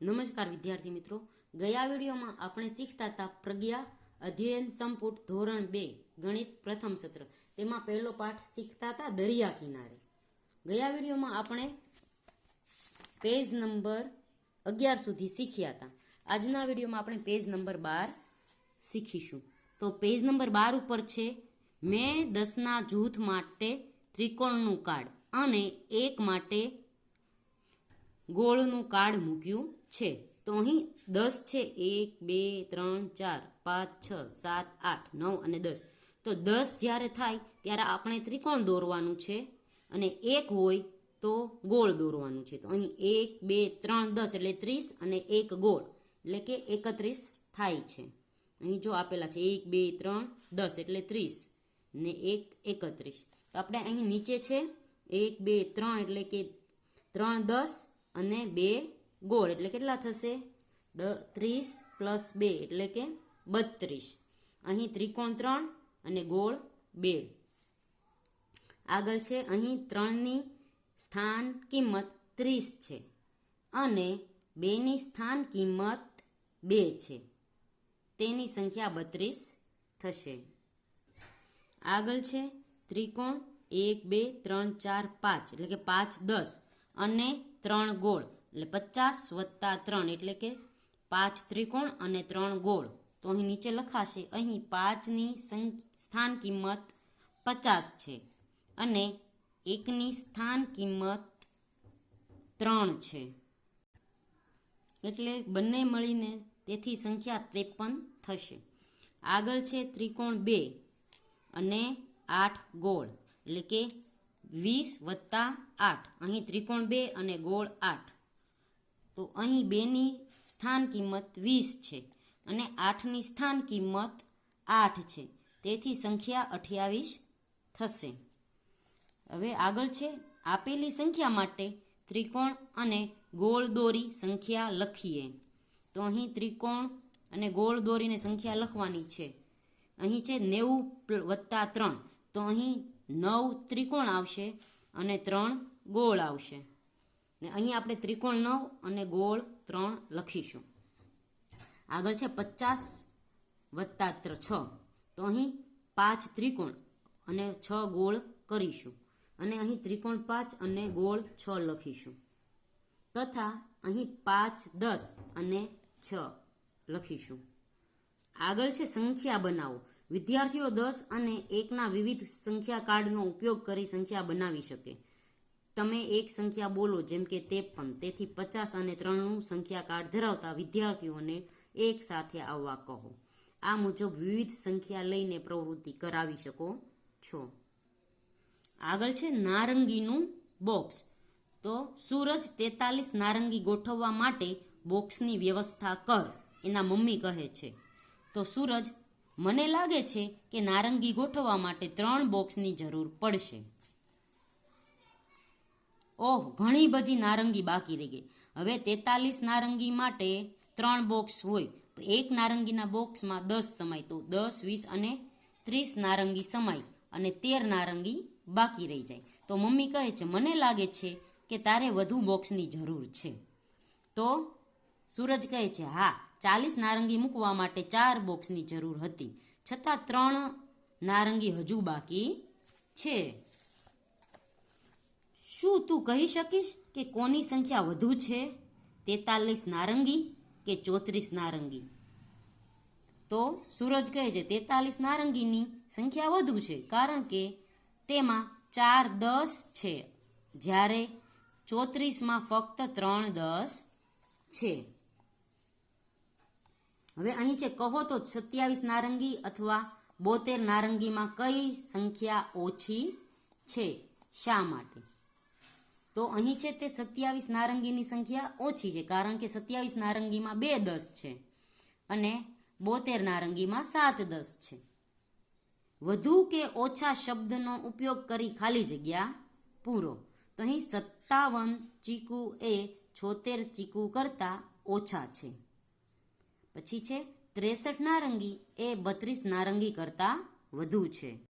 નમસ્કાર વિદ્યાર્થી મિત્રો. ગયા વિડીયોમાં આપણે શીખતા હતા પ્રજ્ઞા અધ્યયન સંપુટ ધોરણ બે, ગણિત પ્રથમ સત્ર. તેમાં પહેલો પાઠ શીખતા હતા દરિયા કિનારે. ગયા વિડીયોમાં આપણે પેજ નંબર અગિયાર સુધી શીખ્યા હતા. આજના વિડીયોમાં આપણે પેજ નંબર બાર શીખીશું. તો પેજ નંબર બાર ઉપર છે, મેં દસના જૂથ માટે ત્રિકોણનું કાર્ડ અને એક માટે ગોળનું કાર્ડ મૂક્યું છે. તો અહીં દસ છે, એક, બે, ત્રણ, ચાર, પાંચ, છ, સાત, આઠ, નવ અને દસ. તો દસ જ્યારે થાય ત્યારે આપણે ત્રિકોણ દોરવાનું છે અને એક હોય તો ગોળ દોરવાનું છે. તો અહીં એક, બે, ત્રણ, દસ એટલે ત્રીસ અને એક ગોળ એટલે કે એકત્રીસ થાય છે. અહીં જો આપેલા છે એક, બે, ત્રણ, દસ એટલે ત્રીસ ને એક, એકત્રીસ. તો આપણે અહીં નીચે છે એક, બે, ત્રણ એટલે કે ત્રણ, દસ અને બે ગોળ. એટલે કેટલા થશે? ત્રીસ પ્લસ બે, એટલે કે બત્રીસ. અહીં ત્રિકોણ ત્રણ અને ગોળ બે. આગળ છે, અહીં ત્રણની સ્થાન કિંમત ત્રીસ છે અને બેની સ્થાન કિંમત બે છે. તેની સંખ્યા બત્રીસ થશે. આગળ છે, ત્રિકોણ એક, બે, ત્રણ, ચાર, પાંચ, એટલે કે પાંચ, દસ અને ત્રણ ગોળ. એટલે પચાસ વત્તા ત્રણ એટલે કે પાંચ ત્રિકોણ અને ત્રણ ગોળ. તો અહીં નીચે લખાશે, અહીં પાંચની સ્થાન કિંમત પચાસ છે અને એકની સ્થાન કિંમત ત્રણ છે. એટલે બંને મળીને તેથી સંખ્યા ત્રેપન થશે. આગળ છે ત્રિકોણ બે અને આઠ ગોળ. એટલે કે વીસ વત્તા આઠ. અહીં ત્રિકોણ બે અને ગોળ આઠ. તો અહીં બેની સ્થાન કિંમત વીસ છે અને આઠની સ્થાન કિંમત આઠ છે. તેથી સંખ્યા અઠ્યાવીસ થશે. હવે આગળ છે, આપેલી સંખ્યા માટે ત્રિકોણ અને ગોળ દોરી સંખ્યા લખીએ. તો અહીં ત્રિકોણ અને ગોળ દોરીને સંખ્યા લખવાની છે. અહીં છે નેવું વત્તા ત્રણ. તો અહીં નવ ત્રિકોણ આવશે અને ત્રણ ગોળ આવશે. ને અહીં આપણે ત્રિકોણ નવ અને ગોળ ત્રણ લખીશું. આગળ છે પચાસ વત્તા છ. તો અહીં પાંચ ત્રિકોણ અને છ ગોળ કરીશું. અને અહીં ત્રિકોણ પાંચ અને ગોળ છ લખીશું. તથા અહીં પાંચ દસ અને છ લખીશું. આગળ છે સંખ્યા બનાવો. વિદ્યાર્થીઓ દસ અને એકના વિવિધ સંખ્યા કાર્ડનો ઉપયોગ કરી સંખ્યા બનાવી શકે. તમે એક સંખ્યા બોલો જેમ કે ત્રેપન, તેથી પચાસ અને ત્રણનું સંખ્યા કાર્ડ ધરાવતા વિદ્યાર્થીઓને એક સાથે આવવા કહો. આ મુજબ વિવિધ સંખ્યા લઈને પ્રવૃત્તિ કરાવી શકો છો. આગળ છે નારંગીનું બોક્સ. તો સૂરજ તેતાલીસ નારંગી ગોઠવવા માટે બોક્સની વ્યવસ્થા કર, એના મમ્મી કહે છે. તો સૂરજ મને લાગે છે કે નારંગી ગોઠવવા માટે ત્રણ બોક્સની જરૂર પડશે. ઓહ, ઘણી બધી નારંગી બાકી રહી ગઈ. હવે તેતાલીસ નારંગી માટે ત્રણ બોક્સ હોય. એક નારંગીના બોક્સમાં દસ સમાય. તો દસ, વીસ અને ત્રીસ નારંગી સમાય અને તેર નારંગી બાકી રહી જાય. તો મમ્મી કહે છે, મને લાગે છે કે તારે વધુ બોક્સની જરૂર છે. તો સૂરજ કહે છે, હા ચાલીસ નારંગી મૂકવા માટે ચાર બોક્સની જરૂર હતી. છતાં ત્રણ નારંગી હજુ બાકી છે. શું તું કહી શકીશ કે કોની સંખ્યા વધુ છે? તેતાલીસ નારંગી કે ચોત્રીસ નારંગી? તો સૂરજ કહે છે, તેતાલીસ નારંગીની સંખ્યા વધુ છે, કારણ કે તેમાં ચાર દસ છે. જ્યારે ચોત્રીસમાં ફક્ત ત્રણ દસ છે. હવે અહીં છે કહો તો સત્યાવીસ નારંગી અથવા બોતેર નારંગીમાં કઈ સંખ્યા ઓછી છે? શા માટે? તો અહીં છે તે સત્યાવીસ નારંગીની સંખ્યા ઓછી છે, કારણ કે સત્યાવીસ નારંગીમાં બે દસ છે અને બોતેર નારંગીમાં સાત દસ છે. વધુ કે ઓછા શબ્દનો ઉપયોગ કરી ખાલી જગ્યા પૂરો. તો અહીં સત્તાવન ચીકુ એ છોતેર ચીકુ કરતાં ઓછા છે. પછી છે ત્રેસઠ નારંગી એ બત્રીસ નારંગી કરતાં વધુ છે.